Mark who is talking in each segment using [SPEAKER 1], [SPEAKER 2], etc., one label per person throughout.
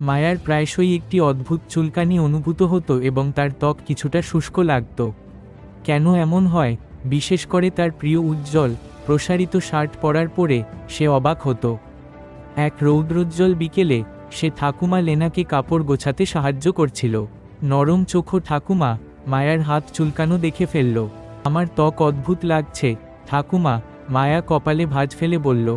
[SPEAKER 1] মায়ার প্রায়শই একটি অদ্ভুত চুলকানি অনুভূত হতো এবং তার ত্বক কিছুটা শুষ্ক লাগত। কেন এমন হয়? বিশেষ করে তার প্রিয় উজ্জ্বল, প্রসারিত শার্ট পরার পরে সে অবাক হতো। এক রৌদ্রোজ্জ্বল বিকেলে সে ঠাকুমা লেনাকে কাপড় গোছাতে সাহায্য করছিল। নরম চোখো ঠাকুমা মায়ার হাত চুলকানো দেখে ফেলল। আমার ত্বক অদ্ভুত লাগছে। ঠাকুমা মায়া কপালে ভাঁজ ফেলে বলল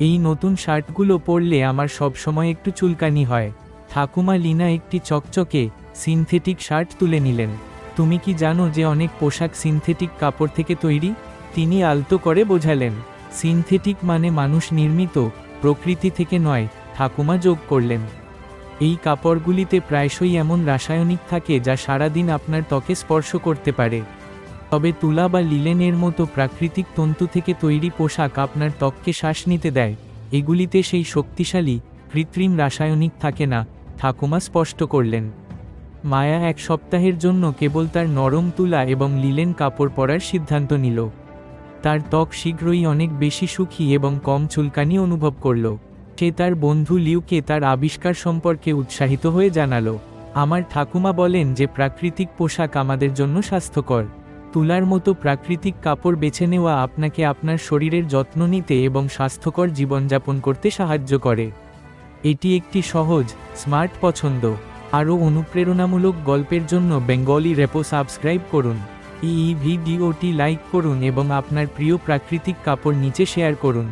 [SPEAKER 1] এই নতুন শার্টগুলো পরলে আমার সবসময় একটু চুলকানি হয়। ঠাকুমা লিনা একটি চকচকে, সিনথেটিক শার্ট তুলে নিলেন। তুমি কি জানো যে অনেক পোশাক সিনথেটিক কাপড় থেকে তৈরি? তিনি আলতো করে বোঝালেন। সিনথেটিক মানে মানুষ নির্মিত, প্রকৃতি থেকে নয়, ঠাকুমা যোগ করলেন। এই কাপড়গুলিতে প্রায়শই এমন রাসায়নিক থাকে যা সারাদিন আপনার ত্বকে স্পর্শ করতে পারে। তবে তুলা বা লিলেনের মতো প্রাকৃতিক তন্তু থেকে তৈরি পোশাক আপনার ত্বককে শ্বাস নিতে দেয়। এগুলিতে সেই শক্তিশালী, কৃত্রিম রাসায়নিক থাকে না, ঠাকুমা স্পষ্ট করলেন। মায়া এক সপ্তাহের জন্য কেবল তার নরম তুলা এবং লিলেন কাপড় পরার সিদ্ধান্ত নিল। তার ত্বক শীঘ্রই অনেক বেশি সুখী এবং কম চুলকানি অনুভব করল। সে তার বন্ধু লিউকে তার আবিষ্কার সম্পর্কে উৎসাহিত হয়ে জানালো, আমার ঠাকুমা বলেন যে প্রাকৃতিক পোশাক আমাদের জন্য স্বাস্থ্যকর। তুলার মতো প্রাকৃতিক কাপড় বেছে নেওয়া আপনাকে আপনার শরীরের যত্ন নিতে এবং স্বাস্থ্যকর জীবনযাপন করতে সাহায্য করে। এটি একটি সহজ, স্মার্ট পছন্দ। আরও অনুপ্রেরণামূলক গল্পের জন্য বেঙ্গলি রেপো সাবস্ক্রাইব করুন। এই ভিডিওটি লাইক করুন এবং আপনার প্রিয় প্রাকৃতিক কাপড় নিচে শেয়ার করুন।